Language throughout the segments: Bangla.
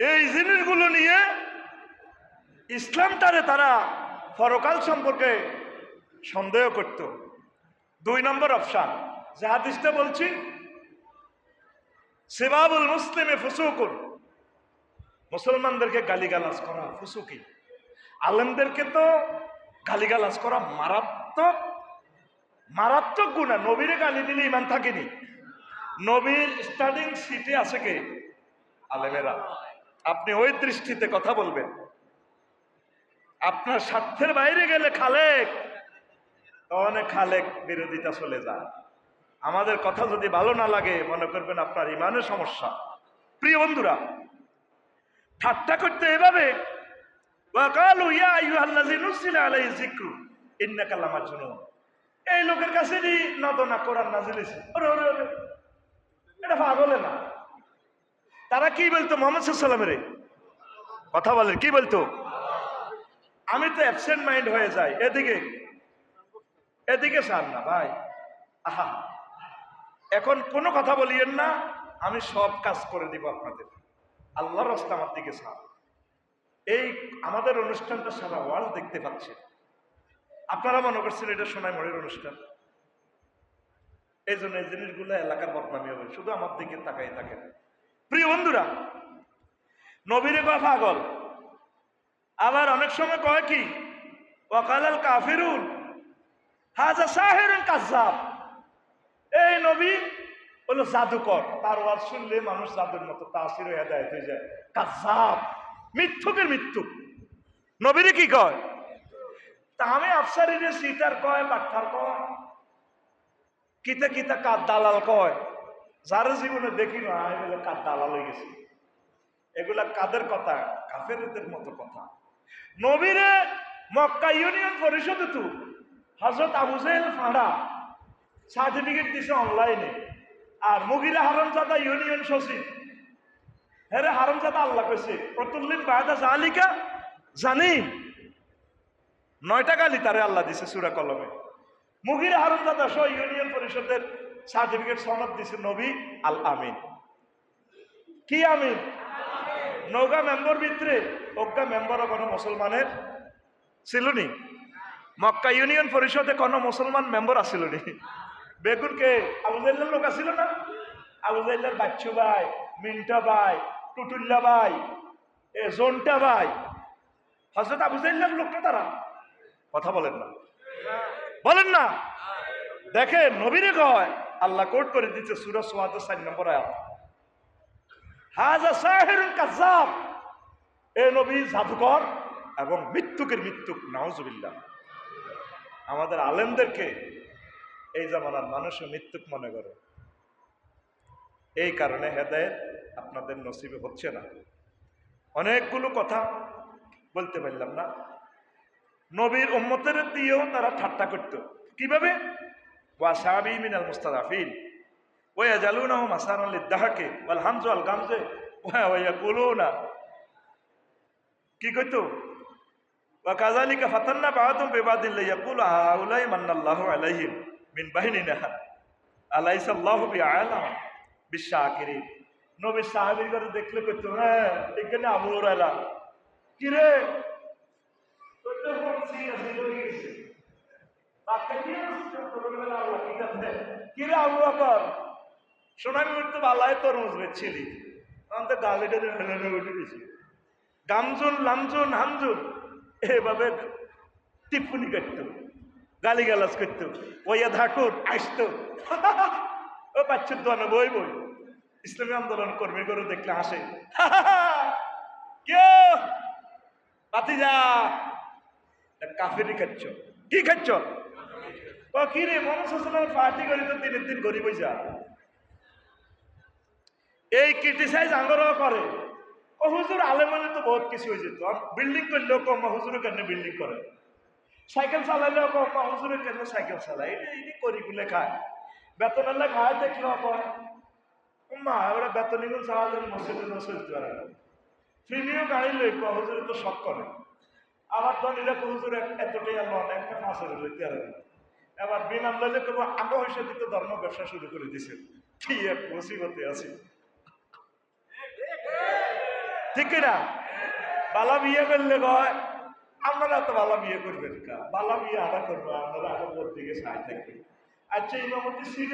এই জিনিসগুলো নিয়ে ইসলামটারে তারা ফরকাল সম্পর্কে সন্দেহ করত। দুই নম্বর অপশান, যে হাদিসটা বলছি, সেবাবুল মুসলিমে ফুসুকুন। মুসলমানদেরকে গালিগালাজ করা ফুসুকি। আলেমদেরকে তো গালিগালাজ করা মারাত্মক মারাত্মক গুণা। নবীরে গালি দিলে ইমান থাকেনি। নবীর স্টার্টিং সিটে আছে কে? আলেমেরা। আপনি ওই দৃষ্টিতে কথা বলবেন। আপনার স্বার্থের বাইরে গেলে খালেক, তখন খালেক বিরোধিতা চলে যায়। আমাদের কথা যদি ভালো না লাগে, মনে করবেন আপনার ইমানের সমস্যা। প্রিয় বন্ধুরা, ঠাট্টা করতে এভাবে এই লোকের কাছে নদনা কোরআন নাজিল হয়েছে। ওরে ওরে ওরে। এটা না। তারা কি বলতো, মোহাম্মদ সাল্লামের কথা বলেন, কি বলতো? আমি তো অ্যাবসেন্ট মাইন্ড হয়ে যাই। এদিকে এদিকে সার না, ভাই। আহা। এখন কোনো কথা বলিয়েন না, আমি সব কাজ করে দিব আপনাদের। আল্লাহর রাস্তা আমার দিকে সার এই আমাদের অনুষ্ঠানটা সারা ওয়ার্ল্ড দেখতে পাচ্ছে। আপনারা মনে করছেন এটা সোনাই মরের অনুষ্ঠান? এই জন্য এই জিনিসগুলো এলাকার বদনামি হবে, শুধু আমার দিকে তাকাই থাকেন। প্রিয় বন্ধুরা, নবীরে কয় পাগল? আবার অনেক সময় কয় কি, ওয়াকালাল কাফিরুন, হাজা সাহেরুন কাজ্জাব। এই নবী হলো জাদুকর, তার ওয়াজ শুনলে মানুষ জাদুর মতো তাসির হয়ে দেয় হয়ে যায়। কাজ্জাব, মিথ্যুকের মৃত্যু নবীরে কি কয়? তা আমি আফসারিরে সিটার কয়, বাট্টার কয়, কিতা কিতা কার দালাল কয় যার জীবনে দেখি না বলে কার দালাল হয়ে গেছি। এগুলা কাদের কথা, কাফেরদের মতো কথা। নবীরে মক্কা ইউনিয়ন পরিষদে তো হজরত আবুজেল ফাঁড়া সার্টিফিকেট দিছে অনলাইনে, আর মুগিরা হারমজাদা ইউনিয়ন সচিব। হ্যাঁ হারমজাদা আল্লাহ কইছে প্রতুল্লিন বায়দা জালিকা জানি। নয়টা গালি তারে আল্লাহ দিছে সুরা কলমে। মুগির হারুনদাদা সহ ইউনিয়ন পরিষদের সার্টিফিকেট সনদ দিছে নবী আল আমিন। কি আমিন? নৌকা মেম্বর ভিতরে অজ্ঞা মেম্বার কোনো মুসলমানের ছিল নি মক্কা ইউনিয়ন পরিষদে কোনো মুসলমান মেম্বার আসিল নি বেগুন কে? আবুজাইল্লার লোক আসিল না? আবুজাইল্লার বাচ্চু ভাই, মিন্টা ভাই, টুটুল্লা ভাই, এ জোনটা ভাই। হজরত আবুজাইল্লার লোকটা তারা? কথা বলেন না। বলেন না? দেখেন, নবীরে কয় আল্লাহ কোট করে দিচ্ছে সুরা সোয়াদের চার নম্বর আয়াত। হাজা সাহেরুন কাজ্জাব। এ নবী জাদুকর এবং মৃত্যুকের মৃত্যুক নাউজুবিল্লাহ। আমাদের আলেমদেরকে এই জামানার মানুষও মৃত্যুক মনে করে। এই কারণে হেদায়েত আপনাদের নসিবে হচ্ছে না। অনেকগুলো কথা বলতে পারলাম না। নবীর উম্মতের দিয়েও তারা ঠাট্টা করত। কীভাবে? ওয়াসাবি মিনাল মুস্তাদাফিন ওয়া জালুনাহু মাসারান লিদাহাকে ওয়াল হামজু আল গামজে ওয়া ইয়াকুলুনা কি কইতো? ওয়া কাযালিকা ফাতান্না বা'দুম বিবাদিন লিয়াকুলু হাউলাই মান্নাল্লাহু আলাইহিম মিন বাহিনিনা আলাইসা আল্লাহু বিআলাম বিশাকিরিন নবী সাহাবীর করে দেখলে কইতো হ্যাঁ এখানে আবু হুরায়রা। কি রে? কিরে আবু বকর সোনামি উঠতে উঠে হামজুন টিপ্পনি গালি গালাজ করতো ওইয়া ধাকুর আসতো ও বাচ্চার দোয়ানো বই বই ইসলামী আন্দোলন কর্মী করে দেখলে হাসে কেউ বাতিজা কাফেরি খাচ্ছ কি খাচ্ছ? ও কি রে মনসার পার্টি করি তো দিনের দিন গরিব যা। এই ক্রিটিসাইজ আঙ্গরও করে। ও হুজুর আলেমানে তো বহুত কিছু হয়ে যেত। বিল্ডিং করলেও কম হুজুরের কেন বিল্ডিং করে? সাইকেল চালাইলেও কম হুজুরের কেন সাইকেল চালায়? এটা এটি করি গুলে খায়। বেতন এলে খায় দেখলেও কয় মা ওরা বেতন চাওয়া যেন মসজিদে চলতে পারে না। ফিমিও গাড়ি লই কয়, হুজুরে তো শখ করে। আবার তো নিলে হুজুর এতটাই আল্লাহ একটা ফাঁসের লইতে পারে না এবার বিনাম লইলে কেবল আগে হইসে দিতে ধর্ম ব্যবসা শুরু করে দিছে কি এক মুসিবতে আছে। ঠিক না বালা বিয়ে করলে কয়, আপনারা তো বালা বিয়ে করবেন কা। বালা বিয়ে আটা করব, আপনারা আগে ওর দিকে থাকবেন। আচ্ছা ইমামতি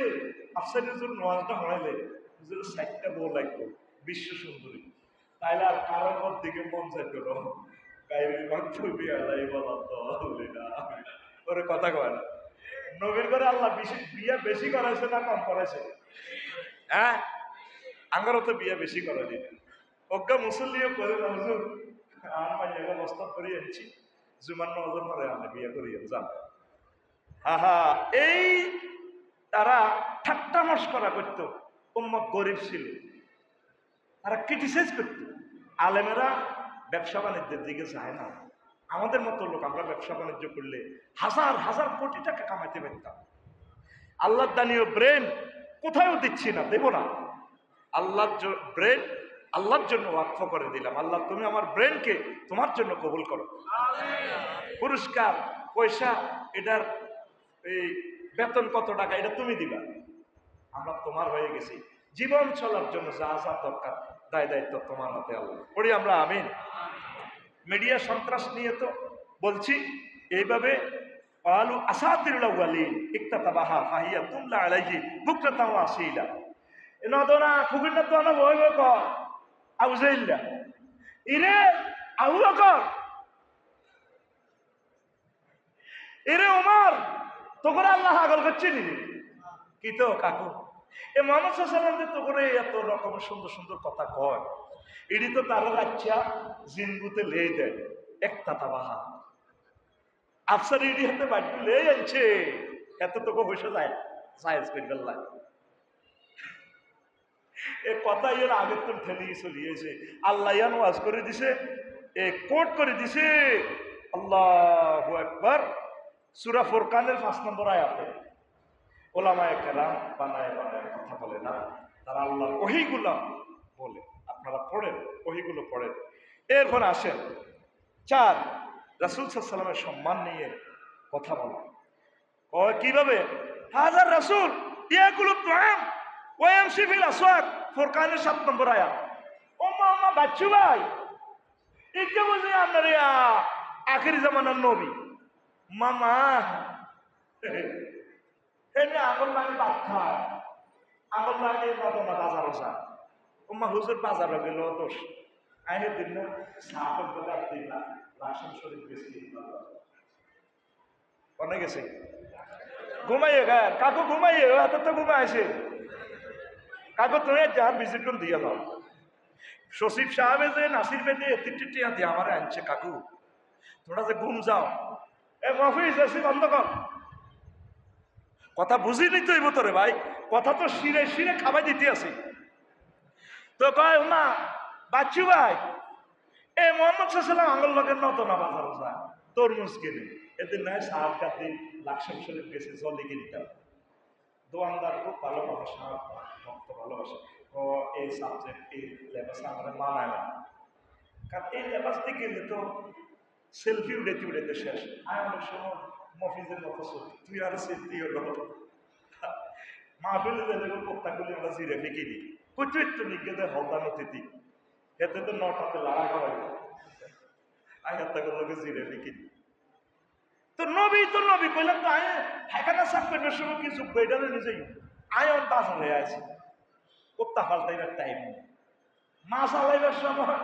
নোয়াজটা হড়াইলে হুজুর সাইটটা বউ লাগবে, বিশ্ব সুন্দরী। তাইলে আর কারোর ওর দিকে মন চাইতো না গাইবি মাকতুবি আলাই বলা না। ওরে কথা কয় না। নবীর করে আল্লাহ বেশি বিয়ে বেশি করাইছে না কম করাইছে? হ্যাঁ? আঙ্গারও তো বিয়ে বেশি করালি না অজ্ঞা মুসল্লিও করে না, হুজুর আর মাইয়াকে বস্তা করে আনছি। জুমান নজর পরে আমি বিয়ে করি যান। আহা, এই তারা ঠাট্টা মস্করা করত, উম্মত গরিব ছিল। তারা ক্রিটিসাইজ করত। আলেমেরা ব্যবসা বাণিজ্যের দিকে যায় না। আমাদের মতো লোক আমরা ব্যবসা বাণিজ্য করলে হাজার হাজার কোটি টাকা কামাইতে পারতাম। আল্লাহ দানীয় ব্রেন কোথাও দিচ্ছি না দেব না। আল্লাহর ব্রেন আল্লাহর জন্য ওয়াক্ফ করে দিলাম। আল্লাহ তুমি আমার ব্রেনকে তোমার জন্য কবুল করো। পুরস্কার পয়সা এটার এই বেতন কত টাকা এটা তুমি দিবা। আমরা তোমার হয়ে গেছি। জীবন চলার জন্য যা যা দরকার দায় দায়িত্ব তোমার হাতে আল্লাহ। পড়ি আমরা আমিন। মিডিয়া সন্ত্রাস নিয়ে তো বলছি, এইভাবে আলু আলাইহি বুকরাতাও আসিলা। তো না ইরে তো আল্লাহ কি তো কাকু? এ মোহাম্মদ সাল্লাম যে তো করে এত রকমের সুন্দর সুন্দর কথা কয় এটি তো তারা রাচ্ছা জিনগুতে লে দেয়। একটা তাবাহা আফসার ইডি হাতে বাড়ি লে আনছে। এত তোকে বসে যায়, সায়েন্স এ কথা আগের চলিয়েছে। আল্লাহ ইয়ান ওয়াজ করে দিছে, এ কোট করে দিছে। আল্লাহ একবার সুরা ফোরকানের পাঁচ নম্বর আয়াতে। ওলামায় কেরাম বানায় বানায় কথা বলে না। তারা আল্লাহ ওহিগুলো বলে, আপনারা পড়েন ওহিগুলো পড়েন। এরপর আসেন, চার, রাসুল সাল্লামের সম্মান নিয়ে কথা বলা। কীভাবে? হাজার রাসুল ইয়াগুলো তোয়াম ওয়াম শিফিল আসওয়াক, ফোরকানের সাত নম্বর আয়া ও মামা বাচ্চু ভাই, একটু বুঝি আপনার আখির জামানার নবী। মামা, এমনি আঙুল লাগে খায় আঙুল লাগে নদনা বাজারও যা ওমা হুজুর বাজারও গেল, দোষ। আইনের দিন না দিন না বেশি অনেক গেছে। ঘুমাইয়ে গায় কাকু ঘুমাইয়ে হাতে তো ঘুমাইছে কাকু, তুমি যার ভিজিট দিয়ে দাও সচিব সাহেবে যে নাসির বেদে তিনটি টিয়া দিয়ে আমার আনছে, কাকু। তোমরা যে ঘুম যাও। এ মফিজ এসি বন্ধ কর। কথা বুঝি নিতে হইব তোরে ভাই। কথা তো শিরে শিরে খাবাই দিতে আসি তো কয় না বাচ্চু ভাই, এ মোহাম্মদ সাল্লাম আঙ্গল লগের নত না বাজার যায় তরমুজ কিনে। এদের নয় সাহাব কাতি লাকসাম শরীফ গেছে জল লিখে দিতাম দোয়ানদার খুব ভালো আমার ভক্ত ভালোবাসে। ও এই সাবজেক্ট এই লেবাস আমাদের মানায় না। কারণ এই লেবাস গেলে তো সেলফি উড়েতে উড়েতে শেষ। আর অনেক সময় মফিজের মতো চলছে তুই আর সেলফি হলো মাহফিলে যেরকম প্রত্যাগুলি আমরা জিরে ফেঁকে দিই কুচু একটু নিজ্ঞাতে হলদা নথিতি এতে তো নটাতে লাড়া করাই তাকে লোকে জিরে লিখি। তো নবী তো নবী, কইলাম তো আয় হেকানা সাকপেটের সময় কিছু বেডারে নিজেই আয়ন বাজার হয়ে আছে। কোপ্তা ফালতাইবার টাইম মাছ আলাইবার সময়।